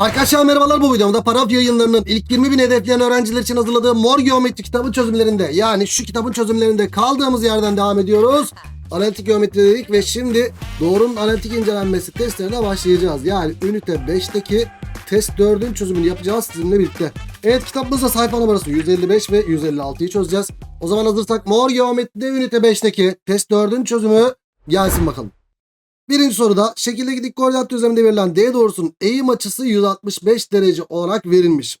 Arkadaşlar merhabalar bu videomda Paraf yayınlarının ilk 20 bin hedefleyen öğrenciler için hazırladığı mor geometri kitabın çözümlerinde yani şu kitabın çözümlerinde kaldığımız yerden devam ediyoruz. Analitik geometri dedik ve şimdi doğrunun analitik incelenmesi testlerine başlayacağız. Yani ünite 5'teki test 4'ün çözümünü yapacağız sizinle birlikte. Evet kitabımızda sayfa numarası 155 ve 156'yı çözeceğiz. O zaman hazırsak mor geometride ünite 5'teki test 4'ün çözümü gelsin bakalım. Birinci soruda şekildeki dik koordinat düzleminde verilen D doğrusunun eğim açısı 165 derece olarak verilmiş.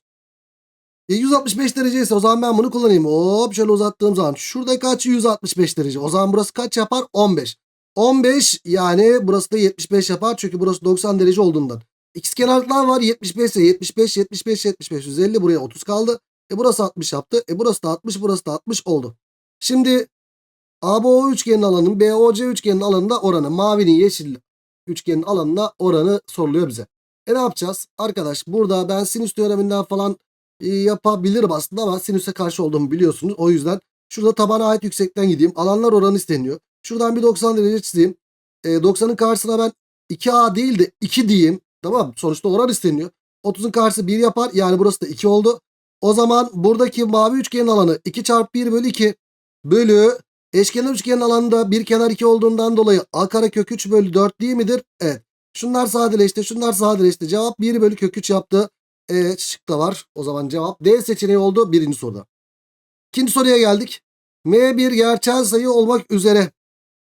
E 165 derece ise o zaman ben bunu kullanayım. Hop şöyle uzattığım zaman şuradaki açı 165 derece. O zaman burası kaç yapar? 15. 15 yani burası da 75 yapar çünkü burası 90 derece olduğundan. İkizkenarlıklar var 75 ise 75 75 75 150 buraya 30 kaldı. E burası 60 yaptı. E burası da 60 burası da 60 oldu. Şimdi ABO üçgenin alanının BOC üçgenin alanında oranı. Mavinin yeşil üçgenin alanına oranı soruluyor bize. E ne yapacağız? Arkadaş burada ben sinüs teoreminden falan e, yapabilirim aslında ama sinüse karşı olduğumu biliyorsunuz. O yüzden şurada tabana ait yüksekten gideyim. Alanlar oranı isteniyor. Şuradan bir 90 derece çizeyim. E, 90'ın karşısına ben 2A değil de 2 diyeyim. Tamam sonuçta oran isteniyor. 30'un karşısı 1 yapar. Yani burası da 2 oldu. O zaman buradaki mavi üçgenin alanı 2 çarpı 1 bölü 2 bölü Eşkenar üçgenin alanında bir kenar 2 olduğundan dolayı a kare kök 3 bölü 4 değil midir? Evet. Şunlar sadeleşti. Şunlar sadeleşti. Cevap 1 bölü kök 3 yaptı. Evet şık da var. O zaman cevap D seçeneği oldu birinci soruda. İkinci soruya geldik. M bir gerçel sayı olmak üzere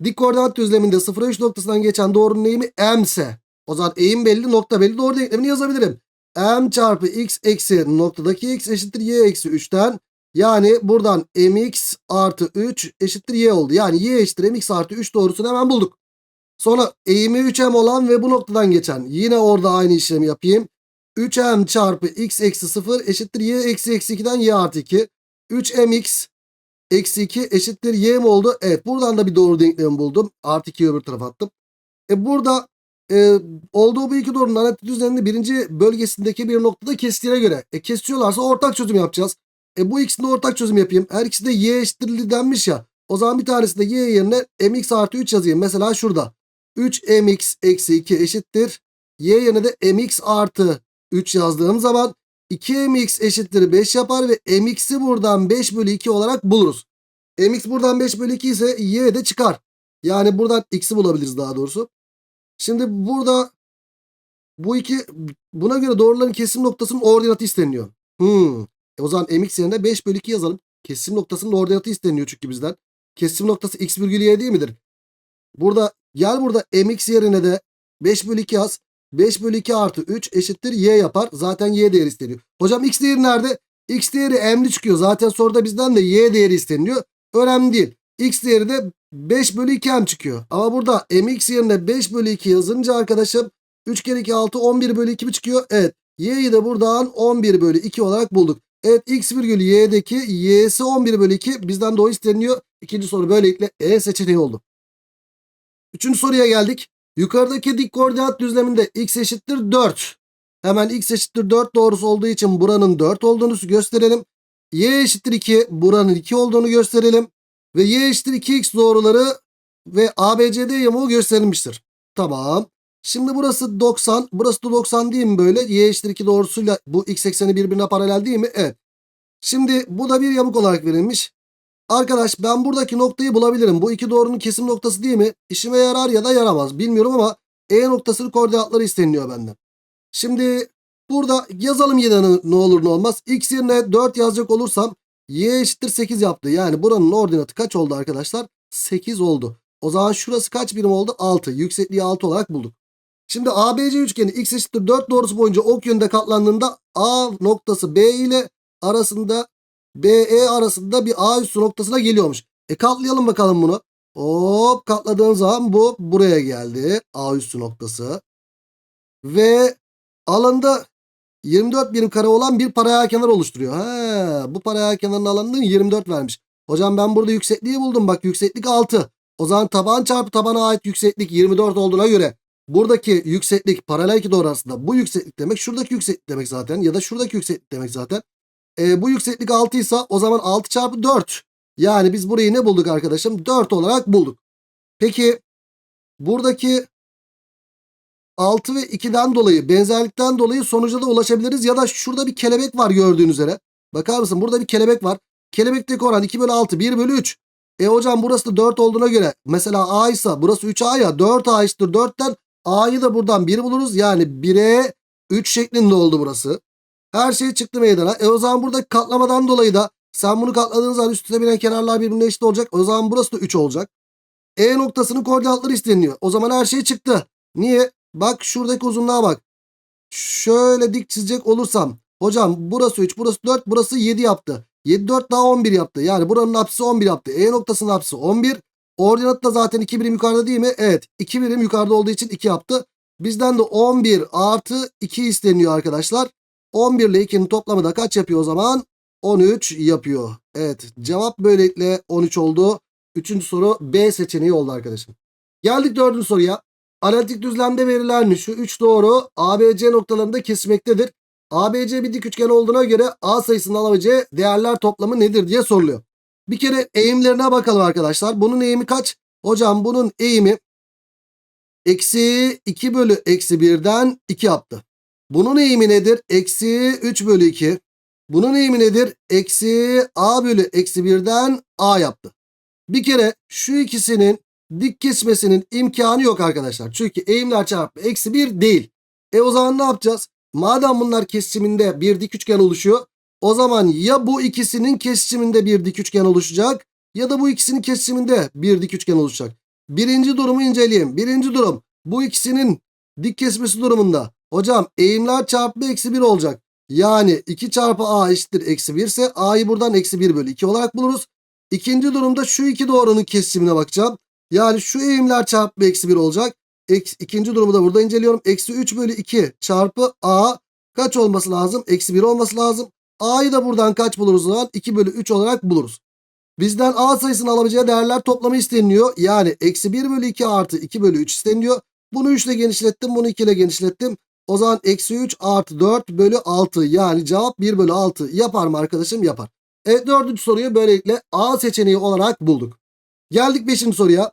dik koordinat düzleminde 0'a 3 noktasından geçen doğrunun eğimi M ise o zaman eğim belli nokta belli doğru denklemini yazabilirim. M çarpı x eksi noktadaki x eşittir y eksi 3'ten yani buradan mx artı 3 eşittir y oldu. Yani y eşittir mx artı 3 doğrusunu hemen bulduk. Sonra eğimi 3m olan ve bu noktadan geçen. Yine orada aynı işlemi yapayım. 3m çarpı x eksi 0 eşittir y eksi eksi 2'den y artı 2. 3mx eksi 2 eşittir y mi oldu? Evet buradan da bir doğru denklemi buldum. Artı 2'yi öbür tarafa attım. E burada e, olduğu bu iki doğrunun analitik düzeninin birinci bölgesindeki bir noktada kestiğine göre. E, kesiyorlarsa ortak çözüm yapacağız. E bu ikisini ortak çözüm yapayım. Her ikisi de y eşittir denmiş ya. O zaman bir tanesi de y yerine mx artı 3 yazayım. Mesela şurada. 3mx eksi 2 eşittir. Y yerine de mx artı 3 yazdığım zaman 2mx eşittir 5 yapar ve mx'i buradan 5 bölü 2 olarak buluruz. mx buradan 5 bölü 2 ise y de çıkar. Yani buradan x'i bulabiliriz daha doğrusu. Şimdi burada bu iki buna göre doğruların kesim noktasının ordinatı isteniyor. Hmm. E o zaman mx yerine 5 bölü 2 yazalım. Kesim noktasının ordinatı isteniyor çünkü bizden. Kesim noktası x virgül y değil midir? Burada gel burada mx yerine de 5 bölü 2 yaz. 5 bölü 2 artı 3 eşittir y yapar. Zaten y değeri isteniyor. Hocam x değeri nerede? x değeri m'li çıkıyor. Zaten soruda bizden de y değeri isteniyor. Önemli değil. x değeri de 5 bölü 2 m çıkıyor. Ama burada mx yerine 5 bölü 2 yazınca arkadaşım 3 kere 2 6 11 bölü 2 mi çıkıyor? Evet. Y'yi de buradan 11 bölü 2 olarak bulduk. Evet x virgül y'deki y'si 11 bölü 2 bizden de o isteniyor. İkinci soru böylelikle E seçeneği oldu. Üçüncü soruya geldik. Yukarıdaki dik koordinat düzleminde x eşittir 4. Hemen x eşittir 4 doğrusu olduğu için buranın 4 olduğunu gösterelim. y eşittir 2 buranın 2 olduğunu gösterelim. Ve y eşittir 2x doğruları ve ABCD yamuğu gösterilmiştir. Tamam. Şimdi burası 90. Burası da 90 değil mi böyle? Y eşittir 2 doğrusuyla bu x ekseni birbirine paralel değil mi? Evet. Şimdi bu da bir yamuk olarak verilmiş. Arkadaş ben buradaki noktayı bulabilirim. Bu iki doğrunun kesim noktası değil mi? İşime yarar ya da yaramaz. Bilmiyorum ama E noktasının koordinatları isteniyor benden. Şimdi burada yazalım yine ne- ne olur ne olmaz. X yerine 4 yazacak olursam Y eşittir 8 yaptı. Yani buranın ordinatı kaç oldu arkadaşlar? 8 oldu. O zaman şurası kaç birim oldu? 6. Yüksekliği 6 olarak bulduk. Şimdi ABC üçgeni x eşittir 4 doğrusu boyunca ok yönünde katlandığında A noktası B ile arasında BE arasında bir A üssü noktasına geliyormuş. E katlayalım bakalım bunu. Hop katladığım zaman bu buraya geldi. A üssü noktası. Ve alanda 24 birim kare olan bir paralel kenar oluşturuyor. He, bu paralel kenarın alanını 24 vermiş. Hocam ben burada yüksekliği buldum. Bak yükseklik 6. O zaman taban çarpı tabana ait yükseklik 24 olduğuna göre buradaki yükseklik paralel iki doğru arasında bu yükseklik demek şuradaki yükseklik demek zaten ya da şuradaki yükseklik demek zaten. E, bu yükseklik 6 ise o zaman 6 çarpı 4. Yani biz burayı ne bulduk arkadaşım? 4 olarak bulduk. Peki buradaki 6 ve 2'den dolayı benzerlikten dolayı sonuca da ulaşabiliriz. Ya da şurada bir kelebek var gördüğünüz üzere. Bakar mısın burada bir kelebek var. Kelebekteki oran 2 bölü 6 1 bölü 3. E hocam burası da 4 olduğuna göre mesela A ise burası 3A ya 4A eşittir 4'ten A'yı da buradan 1 buluruz. Yani 1'e 3 şeklinde oldu burası. Her şey çıktı meydana. E o zaman burada katlamadan dolayı da sen bunu katladığın zaman üstüne binen kenarlar birbirine eşit olacak. O zaman burası da 3 olacak. E noktasının koordinatları isteniyor. O zaman her şey çıktı. Niye? Bak şuradaki uzunluğa bak. Şöyle dik çizecek olursam. Hocam burası 3, burası 4, burası 7 yaptı. 7, 4 daha 11 yaptı. Yani buranın apsisi 11 yaptı. E noktasının apsisi 11. Ordinat da zaten 2 birim yukarıda değil mi? Evet. 2 birim yukarıda olduğu için 2 yaptı. Bizden de 11 artı 2 isteniyor arkadaşlar. 11 ile 2'nin toplamı da kaç yapıyor o zaman? 13 yapıyor. Evet cevap böylelikle 13 oldu. Üçüncü soru B seçeneği oldu arkadaşım. Geldik dördüncü soruya. Analitik düzlemde verilen şu 3 doğru ABC noktalarında kesmektedir. ABC bir dik üçgen olduğuna göre A sayısının alabileceği değerler toplamı nedir diye soruluyor. Bir kere eğimlerine bakalım arkadaşlar. Bunun eğimi kaç? Hocam bunun eğimi eksi 2 bölü eksi 1'den 2 yaptı. Bunun eğimi nedir? Eksi 3 bölü 2. Bunun eğimi nedir? Eksi A bölü eksi 1'den A yaptı. Bir kere şu ikisinin dik kesmesinin imkanı yok arkadaşlar. Çünkü eğimler çarpı eksi 1 değil. E o zaman ne yapacağız? Madem bunlar kesiminde bir dik üçgen oluşuyor. O zaman ya bu ikisinin kesiminde bir dik üçgen oluşacak ya da bu ikisinin kesiminde bir dik üçgen oluşacak. Birinci durumu inceleyelim. Birinci durum bu ikisinin dik kesmesi durumunda. Hocam eğimler çarpı eksi 1 olacak. Yani 2 çarpı a eşittir eksi 1 ise a'yı buradan eksi 1 bölü 2 olarak buluruz. İkinci durumda şu iki doğrunun kesimine bakacağım. Yani şu eğimler çarpı eksi 1 olacak. Eks, ikinci durumu da burada inceliyorum. Eksi 3 bölü 2 çarpı a kaç olması lazım? Eksi 1 olması lazım. A'yı da buradan kaç buluruz o zaman? 2 bölü 3 olarak buluruz. Bizden A sayısının alabileceği değerler toplamı isteniliyor. Yani eksi 1 bölü 2 artı 2 bölü 3 isteniyor. Bunu 3 ile genişlettim. Bunu 2 ile genişlettim. O zaman eksi 3 artı 4 bölü 6 yani cevap 1 bölü 6 yapar mı arkadaşım? Yapar. Evet dördüncü soruyu böylelikle A seçeneği olarak bulduk. Geldik beşinci soruya.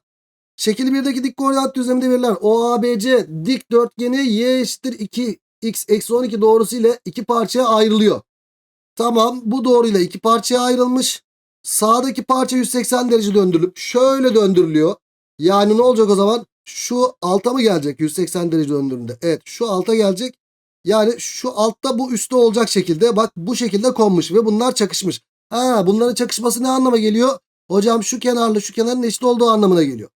Şekil 1'deki dik koordinat düzleminde verilen OABC dik dörtgeni y eşittir 2 x eksi 12 doğrusu ile iki parçaya ayrılıyor. Tamam bu doğruyla iki parçaya ayrılmış. Sağdaki parça 180 derece döndürülüp şöyle döndürülüyor. Yani ne olacak o zaman? Şu alta mı gelecek 180 derece döndüğünde? Evet şu alta gelecek. Yani şu altta bu üstte olacak şekilde bak bu şekilde konmuş ve bunlar çakışmış. Ha bunların çakışması ne anlama geliyor? Hocam şu kenarla şu kenarın eşit olduğu anlamına geliyor.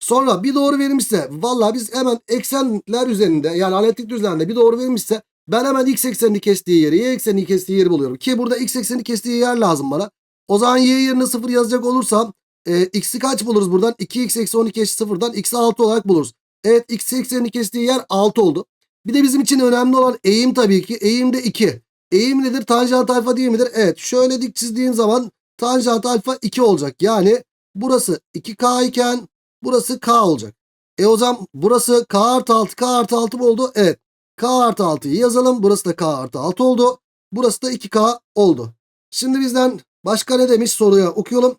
Sonra bir doğru verilmişse valla biz hemen eksenler üzerinde yani analitik düzlemde bir doğru verilmişse ben hemen x eksenini kestiği yeri y eksenini kestiği yeri buluyorum. Ki burada x eksenini kestiği yer lazım bana. O zaman y yerine 0 yazacak olursam e, x'i kaç buluruz buradan? 2x eksi 12 eşit 0'dan x'i 6 olarak buluruz. Evet x eksenini kestiği yer 6 oldu. Bir de bizim için önemli olan eğim tabii ki. Eğim de 2. Eğim nedir? Tanjant alfa değil midir? Evet. Şöyle dik çizdiğin zaman tanjant alfa 2 olacak. Yani burası 2k iken burası k olacak. E o zaman burası k artı 6 k artı 6 mı oldu? Evet. K artı 6'yı yazalım. Burası da k artı 6 oldu. Burası da 2k oldu. Şimdi bizden başka ne demiş soruya okuyalım.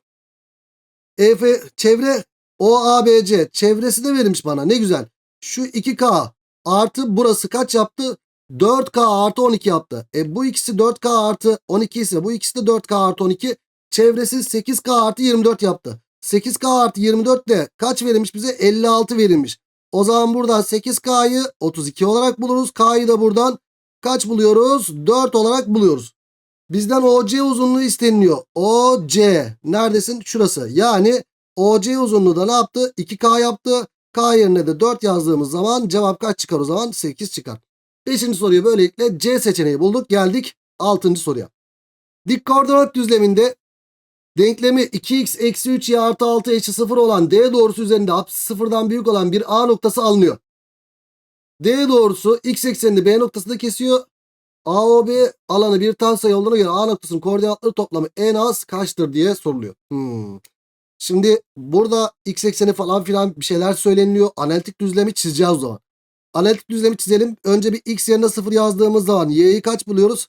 EF çevre OABC çevresi de verilmiş bana ne güzel. Şu 2K artı burası kaç yaptı? 4K artı 12 yaptı. E bu ikisi 4K artı 12 ise bu ikisi de 4K artı 12. Çevresi 8K artı 24 yaptı. 8K artı 24 de kaç verilmiş bize? 56 verilmiş. O zaman buradan 8K'yı 32 olarak buluruz. K'yı da buradan kaç buluyoruz? 4 olarak buluyoruz. Bizden OC uzunluğu isteniliyor. OC neredesin? Şurası. Yani OC uzunluğu da ne yaptı? 2K yaptı. K yerine de 4 yazdığımız zaman cevap kaç çıkar o zaman? 8 çıkar. 5. soruyu böylelikle C seçeneği bulduk. Geldik 6. soruya. Dik koordinat düzleminde denklemi 2x eksi 3y artı 6 eşit 0 olan D doğrusu üzerinde apsisi sıfırdan büyük olan bir A noktası alınıyor. D doğrusu x eksenini B noktasında kesiyor. AOB alanı bir tam sayı olduğuna göre A noktasının koordinatları toplamı en az kaçtır diye soruluyor. Hmm. Şimdi burada x ekseni falan filan bir şeyler söyleniliyor. Analitik düzlemi çizeceğiz o zaman. Analitik düzlemi çizelim. Önce bir x yerine 0 yazdığımız zaman y'yi kaç buluyoruz?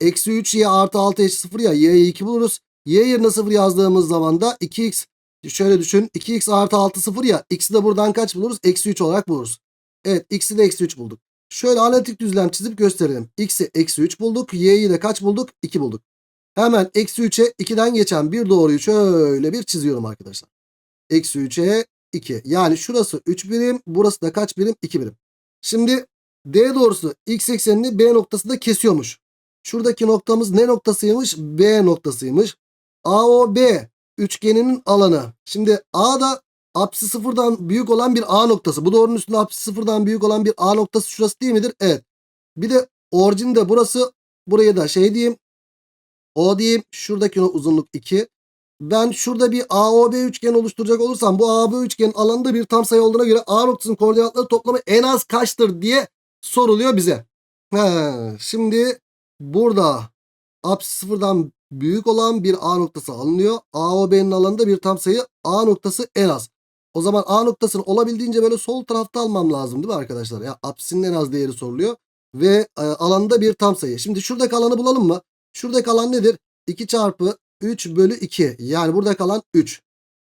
Eksi 3 y artı 6 eşit 0 ya y'yi 2 buluruz. Y yerine 0 yazdığımız zaman da 2x şöyle düşün. 2x artı 6 0 ya x'i de buradan kaç buluruz? Eksi 3 olarak buluruz. Evet x'i de eksi 3 bulduk. Şöyle analitik düzlem çizip gösterelim. x'i eksi 3 bulduk. y'yi de kaç bulduk? 2 bulduk. Hemen eksi 3'e 2'den geçen bir doğruyu şöyle bir çiziyorum arkadaşlar. Eksi 3'e 2. Yani şurası 3 birim. Burası da kaç birim? 2 birim. Şimdi D doğrusu x eksenini B noktasında kesiyormuş. Şuradaki noktamız ne noktasıymış? B noktasıymış. AOB üçgeninin alanı. Şimdi A da apsisi sıfırdan büyük olan bir A noktası. Bu doğrunun üstünde apsisi sıfırdan büyük olan bir A noktası şurası değil midir? Evet. Bir de orijinde burası. Buraya da şey diyeyim. O diyeyim. Şuradaki uzunluk 2. Ben şurada bir AOB üçgen oluşturacak olursam bu AOB üçgenin alanında bir tam sayı olduğuna göre A noktasının koordinatları toplamı en az kaçtır diye soruluyor bize. He, şimdi burada apsis sıfırdan büyük olan bir A noktası alınıyor. AOB'nin alanında bir tam sayı A noktası en az. O zaman A noktasını olabildiğince böyle sol tarafta almam lazım değil mi arkadaşlar? Ya apsinin en az değeri soruluyor. Ve e, alanda bir tam sayı. Şimdi şuradaki alanı bulalım mı? Şuradaki alan nedir? 2 çarpı 3 bölü 2. Yani burada kalan 3.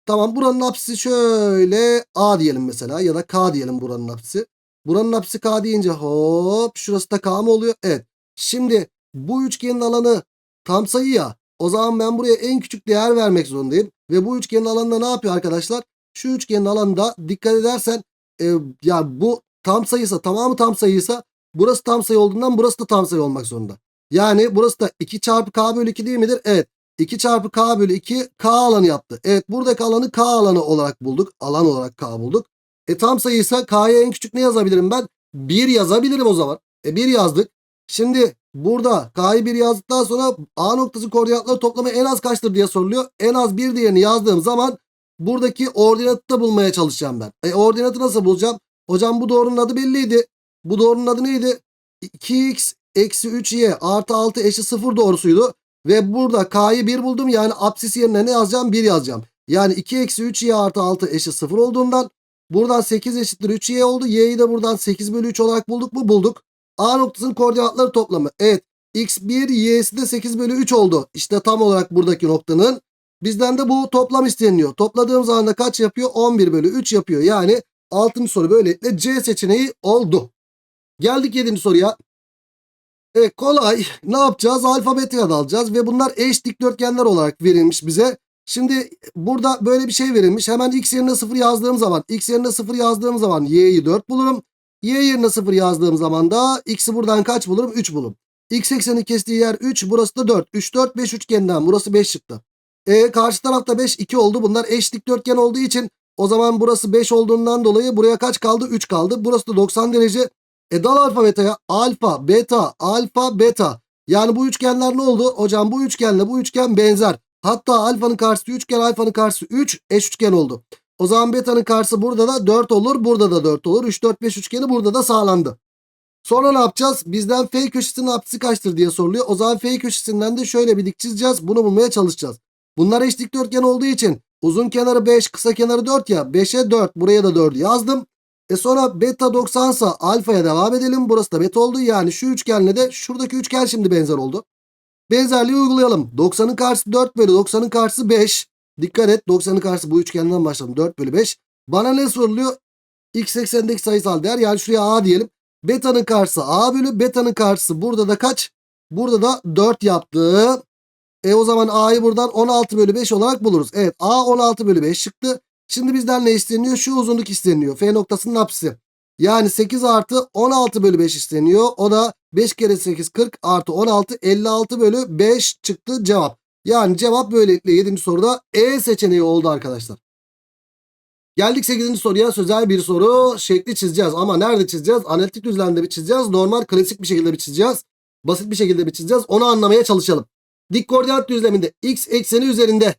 Tamam buranın apsisi şöyle A diyelim mesela ya da K diyelim buranın apsisi. Buranın apsisi K deyince hop şurası da K mı oluyor? Evet. Şimdi bu üçgenin alanı tam sayı ya. O zaman ben buraya en küçük değer vermek zorundayım. Ve bu üçgenin alanında ne yapıyor arkadaşlar? Şu üçgenin alanında dikkat edersen e, ya bu tam sayıysa tamamı tam sayıysa burası tam sayı olduğundan burası da tam sayı olmak zorunda. Yani burası da 2 çarpı K bölü 2 değil midir? Evet. 2 çarpı K bölü 2 K alanı yaptı. Evet buradaki alanı K alanı olarak bulduk. Alan olarak K bulduk. E tam sayıysa K'ya en küçük ne yazabilirim ben? 1 yazabilirim o zaman. E 1 yazdık. Şimdi burada K'yı 1 yazdıktan sonra A noktası koordinatları toplamı en az kaçtır diye soruluyor. En az 1 değerini yazdığım zaman buradaki ordinatı da bulmaya çalışacağım ben. E ordinatı nasıl bulacağım? Hocam bu doğrunun adı belliydi. Bu doğrunun adı neydi? 2x eksi 3y artı 6 eşit 0 doğrusuydu. Ve burada k'yı 1 buldum. Yani apsis yerine ne yazacağım? 1 yazacağım. Yani 2 eksi 3y artı 6 eşit 0 olduğundan buradan 8 eşittir 3y oldu. y'yi de buradan 8 bölü 3 olarak bulduk mu? Bulduk. A noktasının koordinatları toplamı. Evet. x1 y'si de 8 bölü 3 oldu. İşte tam olarak buradaki noktanın. Bizden de bu toplam isteniyor. Topladığım zaman da kaç yapıyor? 11 bölü 3 yapıyor. Yani 6. soru böylelikle C seçeneği oldu. Geldik 7. soruya. E kolay. Ne yapacağız? Alfabetaya da alacağız ve bunlar eş dikdörtgenler olarak verilmiş bize. Şimdi burada böyle bir şey verilmiş. Hemen x yerine 0 yazdığım zaman, x yerine 0 yazdığım zaman y'yi 4 bulurum. Y yerine 0 yazdığım zaman da x'i buradan kaç bulurum? 3 bulurum. X ekseni kestiği yer 3, burası da 4. 3 4 5 üçgeninden burası 5 çıktı. E karşı tarafta 5 2 oldu. Bunlar eş dikdörtgen olduğu için o zaman burası 5 olduğundan dolayı buraya kaç kaldı? 3 kaldı. Burası da 90 derece. E dal alfabetaya alfa, beta, alfa, beta. Yani bu üçgenler ne oldu? Hocam bu üçgenle bu üçgen benzer. Hatta alfanın karşısı üçgen, alfanın karşısı 3 eş üçgen oldu. O zaman beta'nın karşısı burada da 4 olur, burada da 4 olur. 3, 4, 5 üçgeni burada da sağlandı. Sonra ne yapacağız? Bizden F köşesinin apsisi kaçtır diye soruluyor. O zaman F köşesinden de şöyle bir dik çizeceğiz. Bunu bulmaya çalışacağız. Bunlar eş dikdörtgen olduğu için uzun kenarı 5, kısa kenarı 4 ya. 5'e 4, buraya da 4 yazdım. E sonra beta 90 sa alfaya devam edelim. Burası da beta oldu. Yani şu üçgenle de şuradaki üçgen şimdi benzer oldu. Benzerliği uygulayalım. 90'ın karşısı 4 bölü 90'ın karşısı 5. Dikkat et 90'ın karşısı bu üçgenden başladım. 4 bölü 5. Bana ne soruluyor? X eksenindeki sayısal değer. Yani şuraya A diyelim. Beta'nın karşısı A bölü beta'nın karşısı burada da kaç? Burada da 4 yaptı. E o zaman A'yı buradan 16 bölü 5 olarak buluruz. Evet A 16 bölü 5 çıktı. Şimdi bizden ne isteniyor? Şu uzunluk isteniyor. F noktasının apsisi. Yani 8 artı 16 bölü 5 isteniyor. O da 5 kere 8 40 artı 16 56 bölü 5 çıktı cevap. Yani cevap böylelikle 7. soruda E seçeneği oldu arkadaşlar. Geldik 8. soruya sözel bir soru şekli çizeceğiz. Ama nerede çizeceğiz? Analitik düzlemde bir çizeceğiz. Normal klasik bir şekilde bir çizeceğiz. Basit bir şekilde bir çizeceğiz. Onu anlamaya çalışalım. Dik koordinat düzleminde x ekseni üzerinde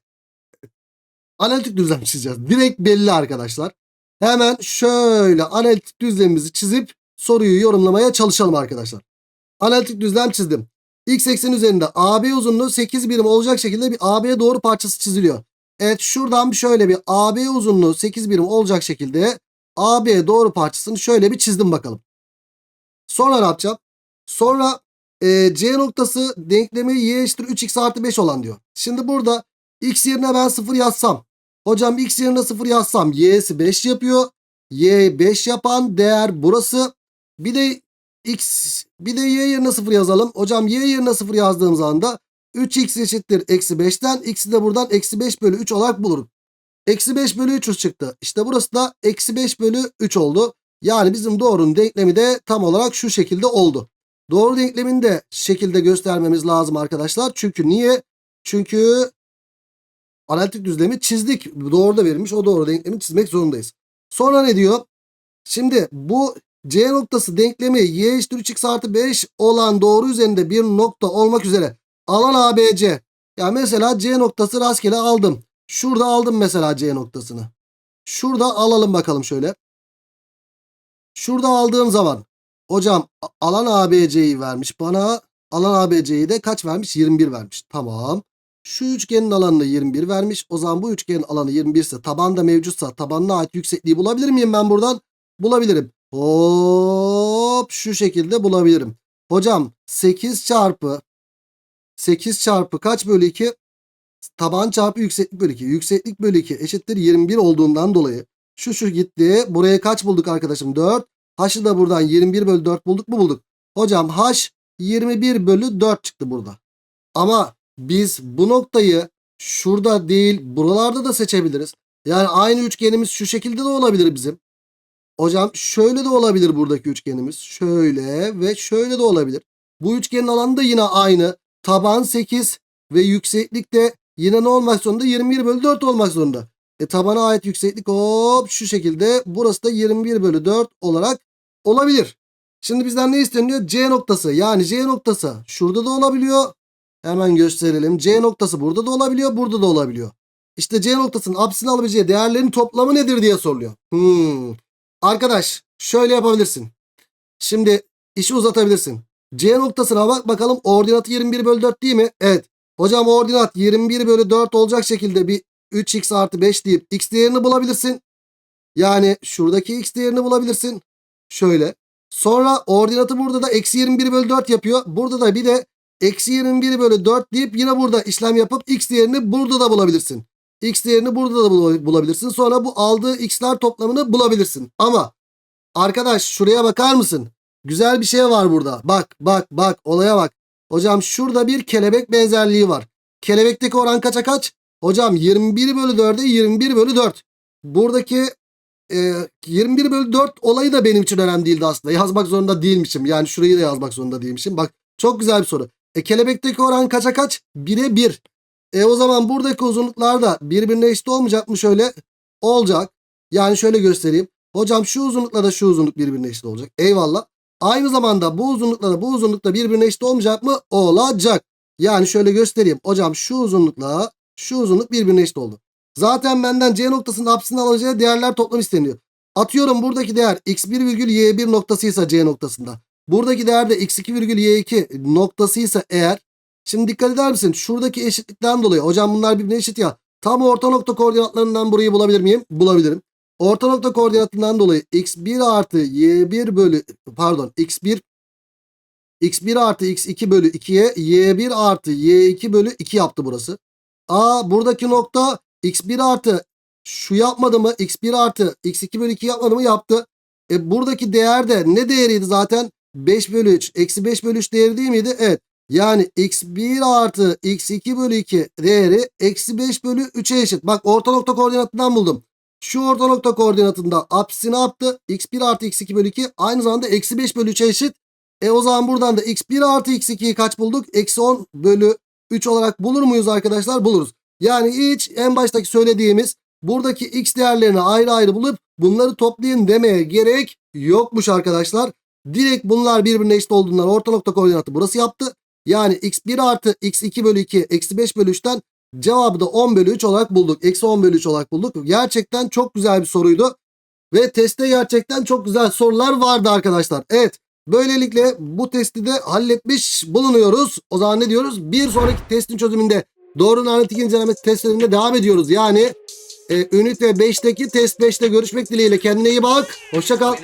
analitik düzlem çizeceğiz. Direkt belli arkadaşlar. Hemen şöyle analitik düzlemimizi çizip soruyu yorumlamaya çalışalım arkadaşlar. Analitik düzlem çizdim. X eksen üzerinde AB uzunluğu 8 birim olacak şekilde bir AB doğru parçası çiziliyor. Evet şuradan şöyle bir AB uzunluğu 8 birim olacak şekilde AB doğru parçasını şöyle bir çizdim bakalım. Sonra ne yapacağım? Sonra e, C noktası denklemi y eşittir 3x artı 5 olan diyor. Şimdi burada x yerine ben 0 yazsam. Hocam x yerine 0 yazsam y'si 5 yapıyor. y 5 yapan değer burası. Bir de x bir de y yerine 0 yazalım. Hocam y yerine 0 yazdığımız anda 3x eşittir eksi 5'ten x'i de buradan eksi 5 bölü 3 olarak bulurum. Eksi 5 bölü 3 çıktı. İşte burası da eksi 5 bölü 3 oldu. Yani bizim doğrunun denklemi de tam olarak şu şekilde oldu. Doğru denklemini de şekilde göstermemiz lazım arkadaşlar. Çünkü niye? Çünkü analitik düzlemi çizdik. Doğru da verilmiş. O doğru denklemi çizmek zorundayız. Sonra ne diyor? Şimdi bu C noktası denklemi y eşittir 3x artı 5 olan doğru üzerinde bir nokta olmak üzere alan ABC. Ya mesela C noktası rastgele aldım. Şurada aldım mesela C noktasını. Şurada alalım bakalım şöyle. Şurada aldığım zaman hocam alan ABC'yi vermiş bana. Alan ABC'yi de kaç vermiş? 21 vermiş. Tamam. Şu üçgenin alanını 21 vermiş. O zaman bu üçgenin alanı 21 ise taban da mevcutsa tabanına ait yüksekliği bulabilir miyim ben buradan? Bulabilirim. Hop şu şekilde bulabilirim. Hocam 8 çarpı 8 çarpı kaç bölü 2? Taban çarpı yükseklik bölü 2. Yükseklik bölü 2 eşittir 21 olduğundan dolayı. Şu şu gitti. Buraya kaç bulduk arkadaşım? 4. H'ı da buradan 21 bölü 4 bulduk mu bulduk? Hocam H 21 bölü 4 çıktı burada. Ama biz bu noktayı şurada değil buralarda da seçebiliriz. Yani aynı üçgenimiz şu şekilde de olabilir bizim. Hocam şöyle de olabilir buradaki üçgenimiz. Şöyle ve şöyle de olabilir. Bu üçgenin alanı da yine aynı. Taban 8 ve yükseklik de yine ne olmak zorunda? 21 bölü 4 olmak zorunda. E tabana ait yükseklik hop şu şekilde. Burası da 21 bölü 4 olarak olabilir. Şimdi bizden ne isteniyor? C noktası. Yani C noktası şurada da olabiliyor. Hemen gösterelim. C noktası burada da olabiliyor. Burada da olabiliyor. İşte C noktasının apsini alabileceği değerlerin toplamı nedir diye soruluyor. Hmm. Arkadaş şöyle yapabilirsin. Şimdi işi uzatabilirsin. C noktasına bak bakalım ordinatı 21 bölü 4 değil mi? Evet. Hocam ordinat 21 bölü 4 olacak şekilde bir 3x artı 5 deyip x değerini bulabilirsin. Yani şuradaki x değerini bulabilirsin. Şöyle. Sonra ordinatı burada da eksi 21 bölü 4 yapıyor. Burada da bir de eksi 21 bölü 4 deyip yine burada işlem yapıp x değerini burada da bulabilirsin. X değerini burada da bul- bulabilirsin. Sonra bu aldığı x'ler toplamını bulabilirsin. Ama arkadaş şuraya bakar mısın? Güzel bir şey var burada. Bak bak bak olaya bak. Hocam şurada bir kelebek benzerliği var. Kelebekteki oran kaça kaç? Hocam 21 bölü 4'e 21 bölü 4. Buradaki e, 21 bölü 4 olayı da benim için önemli değildi aslında. Yazmak zorunda değilmişim. Yani şurayı da yazmak zorunda değilmişim. Bak çok güzel bir soru. E, kelebekteki oran kaça kaç? 1'e 1. E o zaman buradaki uzunluklar da birbirine eşit olmayacak mı şöyle? Olacak. Yani şöyle göstereyim. Hocam şu uzunlukla da şu uzunluk birbirine eşit olacak. Eyvallah. Aynı zamanda bu uzunlukla da bu uzunlukla birbirine eşit olmayacak mı? Olacak. Yani şöyle göstereyim. Hocam şu uzunlukla şu uzunluk birbirine eşit oldu. Zaten benden C noktasının apsini alacağı değerler toplam isteniyor. Atıyorum buradaki değer x1 virgül y1 noktasıysa C noktasında. Buradaki değer de x2 virgül y2 noktasıysa eğer. Şimdi dikkat eder misin? Şuradaki eşitlikten dolayı. Hocam bunlar birbirine eşit ya. Tam orta nokta koordinatlarından burayı bulabilir miyim? Bulabilirim. Orta nokta koordinatından dolayı x1 artı y1 bölü pardon x1 x1 artı x2 bölü 2'ye y1 artı y2 bölü 2 yaptı burası. Aa buradaki nokta x1 artı şu yapmadı mı? x1 artı x2 bölü 2 yapmadı mı? Yaptı. E buradaki değer de ne değeriydi zaten? 5 bölü 3. Eksi 5 bölü 3 değeri değil miydi? Evet. Yani x1 artı x2 bölü 2 değeri eksi 5 bölü 3'e eşit. Bak orta nokta koordinatından buldum. Şu orta nokta koordinatında apsisi ne yaptı? x1 artı x2 bölü 2 aynı zamanda eksi 5 bölü 3'e eşit. E o zaman buradan da x1 artı x2'yi kaç bulduk? Eksi 10 bölü 3 olarak bulur muyuz arkadaşlar? Buluruz. Yani hiç en baştaki söylediğimiz buradaki x değerlerini ayrı ayrı bulup bunları toplayın demeye gerek yokmuş arkadaşlar. Direkt bunlar birbirine eşit olduğundan orta nokta koordinatı burası yaptı. Yani x1 artı x2 bölü 2 eksi 5 bölü 3'ten cevabı da 10 bölü 3 olarak bulduk. Eksi 10 bölü 3 olarak bulduk. Gerçekten çok güzel bir soruydu. Ve testte gerçekten çok güzel sorular vardı arkadaşlar. Evet böylelikle bu testi de halletmiş bulunuyoruz. O zaman ne diyoruz? Bir sonraki testin çözümünde doğru analitik inceleme testlerinde devam ediyoruz. Yani e, ünite 5'teki test 5'te görüşmek dileğiyle. Kendine iyi bak. Hoşça kal.